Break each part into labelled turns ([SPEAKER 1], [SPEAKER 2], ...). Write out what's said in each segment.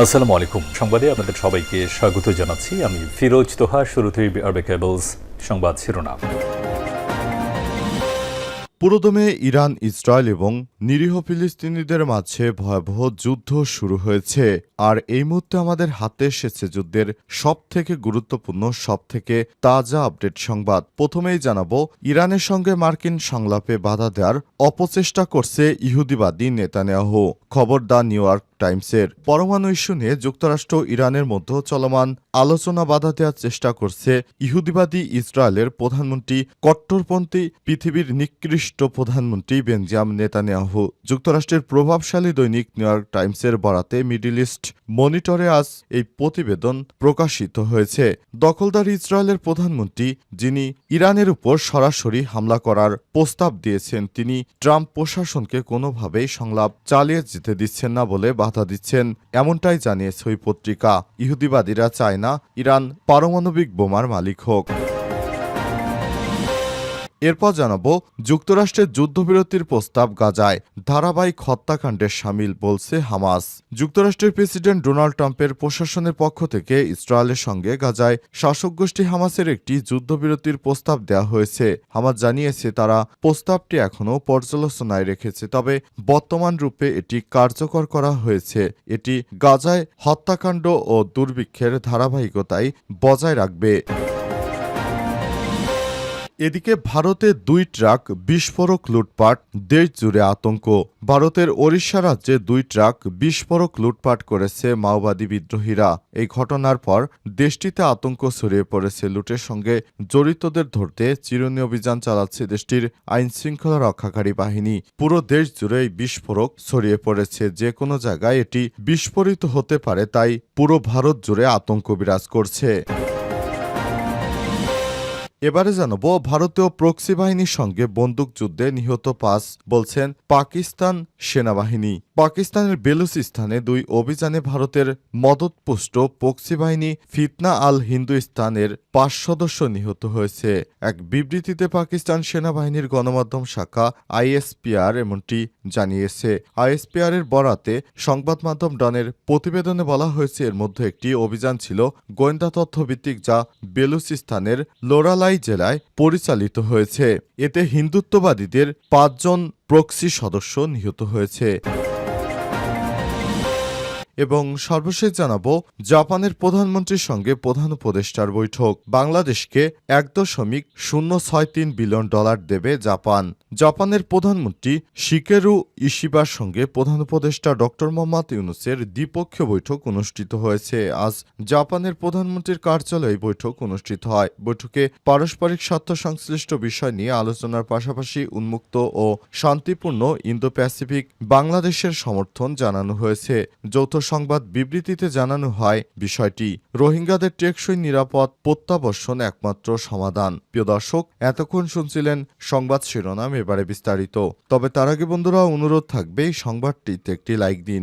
[SPEAKER 1] আসসালামু আলাইকুম। সংবাদে আপনাদের সবাইকে স্বাগত জানাচ্ছি। আমি ফিরোজ তোহা শুরুতেই আরবে কেবলস সংবাদ শিরোনাম।
[SPEAKER 2] পুরোদমে ইরান, ইসরায়েল এবং নিরীহ ফিলিস্তিনিদের মাঝে ভয়াবহ যুদ্ধ শুরু হয়েছে। আর এই মুহূর্তে আমাদের হাতে এসেছে যুদ্ধের সব থেকে গুরুত্বপূর্ণ সব থেকে তাজা আপডেট সংবাদ। প্রথমেই জানাব, ইরানের সঙ্গে মার্কিন সংলাপে বাধা দেওয়ার অপচেষ্টা করছে ইহুদিবাদী নেতানিয়াহু। খবর দ্য নিউ ইয়র্ক টাইমসের পরমাণু ইস্যু নিয়ে যুক্তরাষ্ট্র ইরানের মধ্যে চলমান আলোচনা বাধা দেওয়ার চেষ্টা করছে ইহুদিবাদী ইসরায়েলের প্রধানমন্ত্রী কট্টরপন্থী পৃথিবীর নিকৃষ্ট প্রধানমন্ত্রী বেঞ্জাম নেতানিয়াহু। যুক্তরাষ্ট্রের প্রভাবশালী দৈনিক নিউ ইয়র্ক টাইমসের বরাতে মিডিল ইস্ট মনিটরে আজ এই প্রতিবেদন প্রকাশিত হয়েছে। দখলদার ইসরায়েলের প্রধানমন্ত্রী, যিনি ইরানের উপর সরাসরি হামলা করার প্রস্তাব দিয়েছেন, তিনি ট্রাম্প প্রশাসনকে কোনোভাবেই সংলাপ চালিয়ে যেতে দিচ্ছেন না বলে বাধা দিচ্ছেন এমনটাই জানিয়েছে ওই পত্রিকা। ইহুদিবাদীরা চায় না ইরান পারমাণবিক বোমার মালিক হোক। এরপর জানাব, যুক্তরাষ্ট্রের যুদ্ধবিরতির প্রস্তাব গাজায় ধারাবাহিক হত্যাকাণ্ডে সামিল বলছে হামাস। যুক্তরাষ্ট্রের প্রেসিডেন্ট ডোনাল্ড ট্রাম্পের প্রশাসনের পক্ষ থেকে ইসরায়েলের সঙ্গে গাজায় শাসক গোষ্ঠী হামাসের একটি যুদ্ধবিরতির প্রস্তাব দেওয়া হয়েছে। হামাস জানিয়েছে, তারা প্রস্তাবটি এখনও পর্যালোচনায় রেখেছে, তবে বর্তমান রূপে এটি কার্যকর করা হয়েছে। এটি গাজায় হত্যাকাণ্ড ও দুর্ভিক্ষের ধারাবাহিকতায় বজায় রাখবে। এদিকে ভারতে দুই ট্রাক বিস্ফোরক লুটপাট, দেশ জুড়ে আতঙ্ক। ভারতের ওড়িশা রাজ্যে দুই ট্রাক বিস্ফোরক লুটপাট করেছে মাওবাদী বিদ্রোহীরা। এই ঘটনার পর দেশটিতে আতঙ্ক ছড়িয়ে পড়েছে। লুটের সঙ্গে জড়িতদের ধরতে চিরুনি অভিযান চালাচ্ছে দেশটির আইন শৃঙ্খলা রক্ষাকারী বাহিনী। পুরো দেশ জুড়ে এই বিস্ফোরক ছড়িয়ে পড়েছে। যে কোনো জায়গায় এটি বিস্ফোরিত হতে পারে, তাই পুরো ভারত জুড়ে আতঙ্ক বিরাজ করছে। এবারে জানাব, ভারতীয় প্রক্সি বাহিনীর সঙ্গে বন্দুকযুদ্ধে নিহত পাঁচ, বলছেন পাকিস্তান সেনাবাহিনী। পাকিস্তানের বেলুচিস্তানে দুই অভিযানে ভারতের মদতপুষ্ট প্রক্সি বাহিনী ফিতনা আল হিন্দুস্তানের পাঁচ সদস্য নিহত হয়েছে। এক বিবৃতিতে পাকিস্তান সেনাবাহিনীর গণমাধ্যম শাখা আইএসপিআর এমনটি জানিয়েছে। আইএসপিআর এর বরাতে সংবাদ মাধ্যম ডনের প্রতিবেদনে বলা হয়েছে, এর মধ্যে একটি অভিযান ছিল গোয়েন্দা তথ্য ভিত্তিক যা বেলুচিস্তানের লোরালাই জেলায় পরিচালিত হয়েছে। এতে হিন্দুত্ববাদীদের পাঁচজন প্রক্সি সদস্য নিহত হয়েছে। এবং সর্বশেষ জানাব জাপানের প্রধানমন্ত্রীর সঙ্গে প্রধান উপদেষ্টার বৈঠক। বাংলাদেশকে এক দশমিক শূন্য ছয় তিন বিলিয়ন ডলার দেবে জাপান। জাপানের প্রধানমন্ত্রী শিকেরু ইশিবার সঙ্গে প্রধান উপদেষ্টা ডক্টর মোহাম্মদ ইউনুসের দ্বিপক্ষীয় বৈঠক অনুষ্ঠিত হয়েছে। আজ জাপানের প্রধানমন্ত্রীর কার্যালয়ে বৈঠক অনুষ্ঠিত হয়। বৈঠকে পারস্পরিক স্বার্থ সংশ্লিষ্ট বিষয় নিয়ে আলোচনার পাশাপাশি উন্মুক্ত ও শান্তিপূর্ণ ইন্দো প্যাসিফিক বাংলাদেশের সমর্থন জানানো হয়েছে। যৌথ সংবাদ বিবৃতিতে জানানো হয়, বিষয়টি রোহিঙ্গাদের টেকসই নিরাপদ প্রত্যাবর্ষণ একমাত্র সমাধান। প্রিয় দর্শক, এতক্ষণ শুনছিলেন সংবাদ শিরোনাম এবারে বিস্তারিত। তবে তার আগে বন্ধুরা, অনুরোধ থাকবে এই সংবাদটিতে একটি লাইক দিন।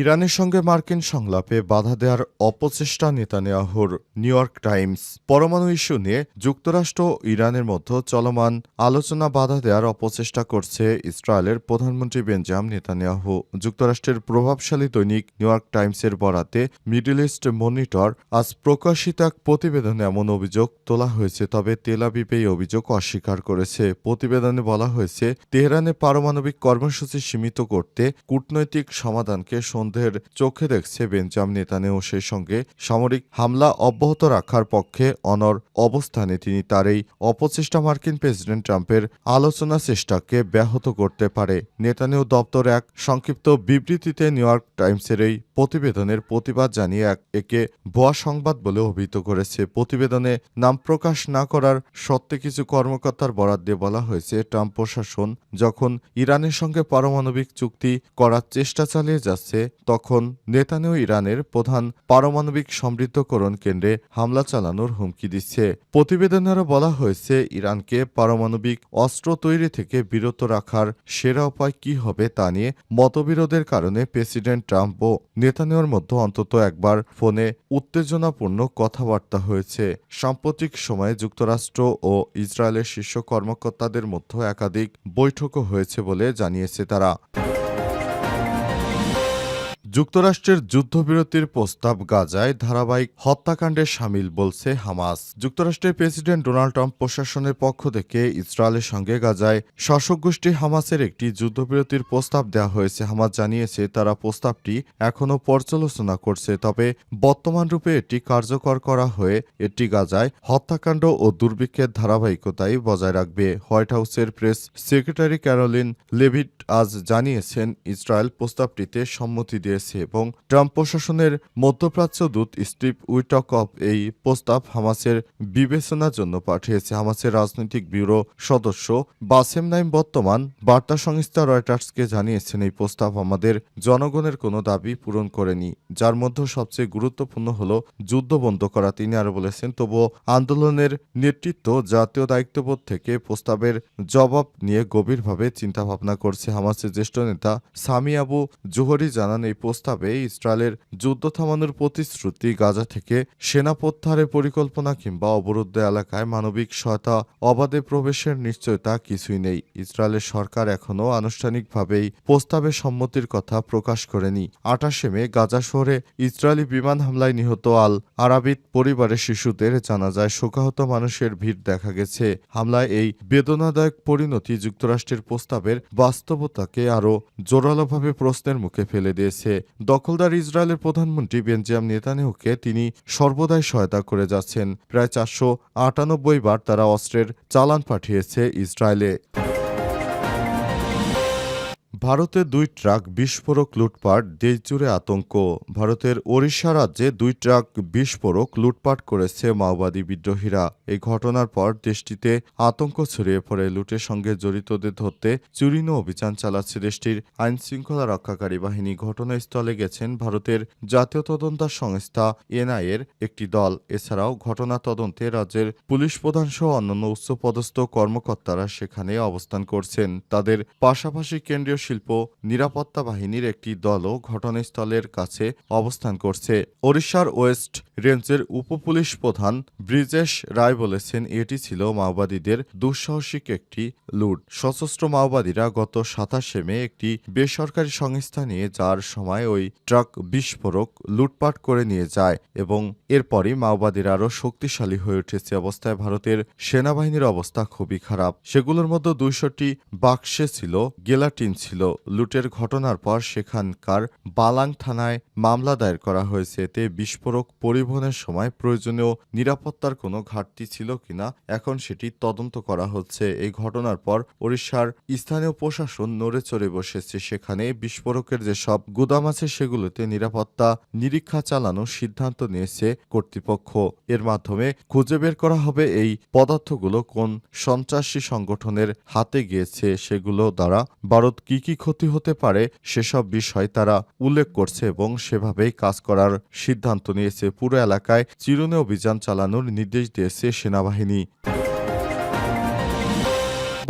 [SPEAKER 2] ইরানের সঙ্গে মার্কিন সংলাপে বাধা দেওয়ার অপচেষ্টা নেতানিয়াহুর নিউ ইয়র্ক টাইমস। পরমাণু ইস্যু নিয়ে যুক্তরাষ্ট্র ও ইরানের মধ্যে চলমান আলোচনা বাধা দেওয়ার অপচেষ্টা করছে ইসরায়েলের প্রধানমন্ত্রী বেঞ্জাম নেতানিয়াহু। যুক্তরাষ্ট্রের প্রভাবশালী দৈনিক নিউ ইয়র্ক টাইমসের বরাতে মিডল ইস্ট মনিটর আজ প্রকাশিত এক প্রতিবেদনে এমন অভিযোগ তোলা হয়েছে, তবে তেলাবিব এই অভিযোগ অস্বীকার করেছে। প্রতিবেদনে বলা হয়েছে, তেহরানে পারমাণবিক কর্মসূচি সীমিত করতে কূটনৈতিক সমাধানকে সন্দেহের চোখে দেখছে বেঞ্জাম নেতানেও সেই সঙ্গে সামরিক হামলা অব্যাহত রাখার পক্ষে অনর অবস্থানে তিনি তার এই অপচেষ্টা মার্কিন প্রেসিডেন্ট ট্রাম্পের আলোচনা চেষ্টাকে ব্যাহত করতে পারে। নেতানেও দপ্তর এক সংক্ষিপ্ত বিবৃতিতে নিউ ইয়র্ক টাইমসের এই প্রতিবেদনের প্রতিবাদ জানিয়ে এক ভুয়া সংবাদ বলে অভিহিত করেছে। প্রতিবেদনে নাম প্রকাশ না করার সত্ত্বে কিছু কর্মকর্তার বরাদ দিয়ে বলা হয়েছে, ট্রাম্প প্রশাসন যখন ইরানের সঙ্গে পারমাণবিক চুক্তি করার চেষ্টা চালিয়ে যাচ্ছে, তখন নেতানিয়াহু ইরানের প্রধান পারমাণবিক সমৃদ্ধকরণ কেন্দ্রে হামলা চালানোর হুমকি দিচ্ছে। প্রতিবেদনে আরও বলা হয়েছে, ইরানকে পারমাণবিক অস্ত্র তৈরি থেকে বিরত রাখার সেরা উপায় কি হবে তা নিয়ে মতবিরোধের কারণে প্রেসিডেন্ট ট্রাম্প ও নেতানিয়াহুর মধ্যে অন্তত একবার ফোনে উত্তেজনাপূর্ণ কথাবার্তা হয়েছে। সাম্প্রতিক সময়ে যুক্তরাষ্ট্র ও ইসরায়েলের শীর্ষ কর্মকর্তাদের মধ্যে একাধিক বৈঠকও হয়েছে বলে জানিয়েছে তারা। যুক্তরাষ্ট্রের যুদ্ধবিরতির প্রস্তাব গাজায় ধারাবাহিক হত্যাকাণ্ডে সামিল বলছে হামাস। যুক্তরাষ্ট্রের প্রেসিডেন্ট ডোনাল্ড ট্রাম্প প্রশাসনের পক্ষ থেকে ইসরায়েলের সঙ্গে গাজায় শাসক গোষ্ঠী হামাসের একটি যুদ্ধবিরতির প্রস্তাব দেওয়া হয়েছে। হামাস জানিয়েছে, তারা প্রস্তাবটি এখনও পর্যালোচনা করছে, তবে বর্তমান রূপে এটি কার্যকর করা হয়ে, এটি গাজায় হত্যাকাণ্ড ও দুর্ভিক্ষের ধারাবাহিকতাই বজায় রাখবে। হোয়াইট হাউসের প্রেস সেক্রেটারি ক্যারোলিন লেভিট আজ জানিয়েছেন, ইসরায়েল প্রস্তাবটিতে সম্মতি দিয়েছে। এবং ট্রাম্প প্রশাসনের মধ্যপ্রাচ্য দূত স্টিভ উইটকপ এই প্রস্তাব হামাসের বিবেচনার জন্য পাঠিয়েছে। হামাসের রাজনৈতিক ব্যুরো সদস্য বাসেম নাইম বর্তমান বার্তা সংস্থা রয়টার্সকে জানিয়েছেন, এই প্রস্তাব আমাদের জনগণের কোনো দাবি পূরণ করেনি। যার মধ্যে সবচেয়ে গুরুত্বপূর্ণ হল যুদ্ধ বন্ধ করা। তিনি আরও বলেছেন, তবুও আন্দোলনের নেতৃত্ব জাতীয় দায়িত্ববোধ থেকে প্রস্তাবের জবাব নিয়ে গভীরভাবে চিন্তাভাবনা করছে। হামাসের জ্যেষ্ঠ নেতা সামি আবু জোহরি জানান, এই প্রস্তাবে ইসরায়েলের যুদ্ধ থামানোর প্রতিশ্রুতি গাজা থেকে সেনা প্রত্যাহারের পরিকল্পনা কিংবা অবরুদ্ধ এলাকায় মানবিক সহায়তা অবাধে প্রবেশের নিশ্চয়তা কিছুই নেই। ইসরায়েলের সরকার এখনও আনুষ্ঠানিকভাবেই প্রস্তাবে সম্মতির কথা প্রকাশ করেনি। আটাশে মে গাজা শহরে ইসরায়েলি বিমান হামলায় নিহত আল আরাবিত পরিবারের শিশুদের জানাজায় শোকাহত মানুষের ভিড় দেখা গেছে। হামলায় এই বেদনাদায়ক পরিণতি যুক্তরাষ্ট্রের প্রস্তাবের বাস্তবতাকে আরও জোরালোভাবে প্রশ্নের মুখে ফেলে দিয়েছে। দখলদার ইসরায়েলের প্রধানমন্ত্রী বেঞ্জাম নেতানেহুকে তিনি সর্বদাই সহায়তা করে যাচ্ছেন। প্রায় চারশো আটানব্বই বার তারা অস্ত্রের চালান পাঠিয়েছে ইসরায়েলে। ভারতে দুই ট্রাক বিস্ফোরক লুটপাট দেশজুড়ে আতঙ্ক। ভারতের ওড়িশা রাজ্যে দুই ট্রাক বিস্ফোরক লুটপাট করেছে মাওবাদী বিদ্রোহীরা। এই ঘটনার পর দেশটিতে আতঙ্ক ছড়িয়ে পড়ে। লুটের সঙ্গে জড়িতদের ধরতে চুরিনো অভিযান চালাচ্ছে দেশটির আইন শৃঙ্খলা রক্ষাকারী বাহিনী। ঘটনাস্থলে গেছেন ভারতের জাতীয় তদন্ত সংস্থা এনআইএর একটি দল। এছাড়াও ঘটনা তদন্তে রাজ্যের পুলিশ প্রধান সহ অন্যান্য উচ্চপদস্থ কর্মকর্তারা সেখানে অবস্থান করছেন। তাদের পাশাপাশি কেন্দ্রীয় শিল্প নিরাপত্তা বাহিনীর একটি দলও ঘটনাস্থলের কাছে অবস্থান করছে। ওড়িশার ওয়েস্ট রেঞ্জের উপপুলিশ প্রধান ব্রিজেশ রায় বলেছেন, এটি ছিল মাওবাদীদের দুঃসাহসিক একটি লুট। সশস্ত্র মাওবাদীরা গত সাতাশে মে একটি বেসরকারি সংস্থা নিয়ে যার সময় ওই ট্রাক বিস্ফোরক লুটপাট করে নিয়ে যায় এবং এরপরই মাওবাদীরা আরও শক্তিশালী হয়ে উঠেছে। অবস্থায় ভারতের সেনাবাহিনীর অবস্থা খুবই খারাপ। সেগুলোর মধ্যে দুইশোটি বাক্সে ছিল, গেলাটিন ছিল। লুটের ঘটনার পর সেখানকার বালাং থানায় মামলা দায়ের করা হয়েছে। এতে বিস্ফোরক পরিবহনের সময় প্রয়োজনীয় নিরাপত্তার কোনো ঘাটতি ছিল কিনা, এখন সেটি তদন্ত করা হচ্ছে। এই ঘটনার পর ওড়িশার স্থানীয় প্রশাসন নড়ে চড়ে বসেছে। সেখানে বিস্ফোরকের যেসব গুদাম আছে, সেগুলোতে নিরাপত্তা নিরীক্ষা চালানোর সিদ্ধান্ত নিয়েছে কর্তৃপক্ষ। এর মাধ্যমে খুঁজে বের করা হবে এই পদার্থগুলো কোন সন্ত্রাসী সংগঠনের হাতে গিয়েছে, সেগুলো দ্বারা ভারত কি কি ক্ষতি হতে পারে, সেসব বিষয় তারা উল্লেখ করছে এবং সেভাবেই কাজ করার সিদ্ধান্ত নিয়েছে। পুরো এলাকায় চিরুনি অভিযান চালানোর নির্দেশ দিয়েছে সেনাবাহিনী।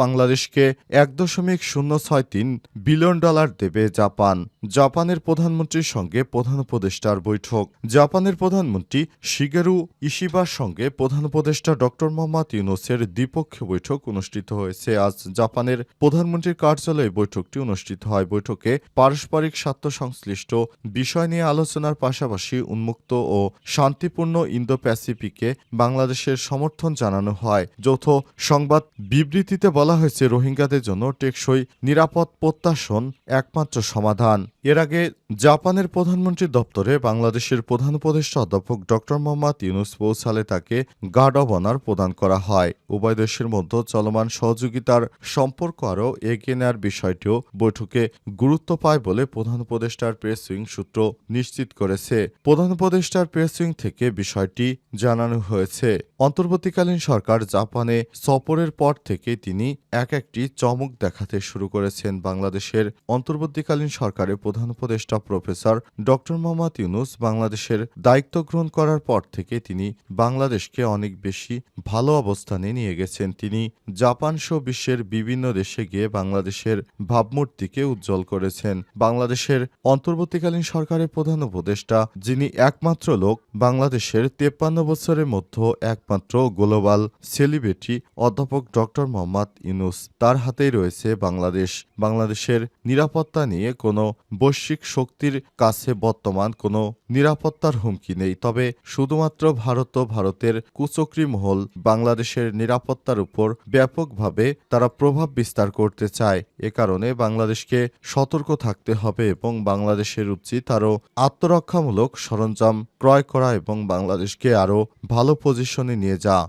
[SPEAKER 2] বাংলাদেশকে এক দশমিক শূন্য ছয় তিন বিলিয়ন ডলার দেবে জাপান। জাপানের প্রধানমন্ত্রীর সঙ্গে প্রধান উপদেষ্টার বৈঠক। জাপানের প্রধানমন্ত্রী শিগেরু ইশিবার সঙ্গে প্রধান উপদেষ্টা ডক্টর মোহাম্মদ ইউনুসের দ্বিপক্ষীয় বৈঠক অনুষ্ঠিত হয়েছে। আজ জাপানের প্রধানমন্ত্রীর কার্যালয়ে বৈঠকটি অনুষ্ঠিত হয়। বৈঠকে পারস্পরিক স্বার্থ সংশ্লিষ্ট বিষয় নিয়ে আলোচনার পাশাপাশি উন্মুক্ত ও শান্তিপূর্ণ ইন্দো প্যাসিফিকে বাংলাদেশের সমর্থন জানানো হয়। যৌথ সংবাদ বিবৃতিতে বলা হয়েছে রোহিঙ্গাদের জন্য টেকসই নিরাপদ প্রত্যাশন একমাত্র সমাধান। এর আগে জাপানের প্রধানমন্ত্রীর দপ্তরে বাংলাদেশের প্রধান উপদেষ্টা অধ্যাপক ড মোহাম্মদ ইউনুস পৌঁছালে তাকে গার্ড অব অনার প্রদান করা হয়। উভয় দেশের মধ্যে চলমান সহযোগিতার সম্পর্ক আরও এগিয়ে নেওয়ার বিষয়টিও বৈঠকে গুরুত্ব পায় বলে প্রধান উপদেষ্টার প্রেস উইং সূত্র নিশ্চিত করেছে। প্রধান উপদেষ্টার প্রেস উইং থেকে বিষয়টি জানানো হয়েছে। অন্তর্বর্তীকালীন সরকার জাপানে সফরের পর থেকে তিনি এক একটি চমক দেখাতে শুরু করেছেন। বাংলাদেশের অন্তর্বর্তীকালীন সরকারের প্রধান উপদেষ্টা প্রফেসর ড মোহাম্মদ ইউনুস বাংলাদেশের দায়িত্ব গ্রহণ করার পর থেকে তিনি বাংলাদেশকে অনেক বেশি ভালো অবস্থানে নিয়ে গেছেন। তিনি জাপান সহ বিশ্বের বিভিন্ন দেশে গিয়ে বাংলাদেশের ভাবমূর্তিকে উজ্জ্বল করেছেন। বাংলাদেশের অন্তর্বর্তীকালীন সরকারের প্রধান উপদেষ্টা, যিনি একমাত্র লোক, বাংলাদেশের তেপ্পান্ন বছরের মধ্যে একমাত্র গ্লোবাল সেলিব্রিটি অধ্যাপক ডক্টর মোহাম্মদ ইউনুস। তার হাতেই রয়েছে বাংলাদেশ। বাংলাদেশের নিরাপত্তা নিয়ে কোনো বৈশ্বিক শক্তির কাছে বর্তমান কোনো নিরাপত্তার হুমকি নেই। তবে শুধুমাত্র ভারত ও ভারতের কুচক্রি মহল বাংলাদেশের নিরাপত্তার উপর ব্যাপকভাবে তারা প্রভাব বিস্তার করতে চায়। এ কারণে বাংলাদেশকে সতর্ক থাকতে হবে এবং বাংলাদেশের উচিত আরও আত্মরক্ষামূলক সরঞ্জাম ক্রয় করা এবং বাংলাদেশকে আরও ভালো পজিশনে নিয়ে যাওয়া।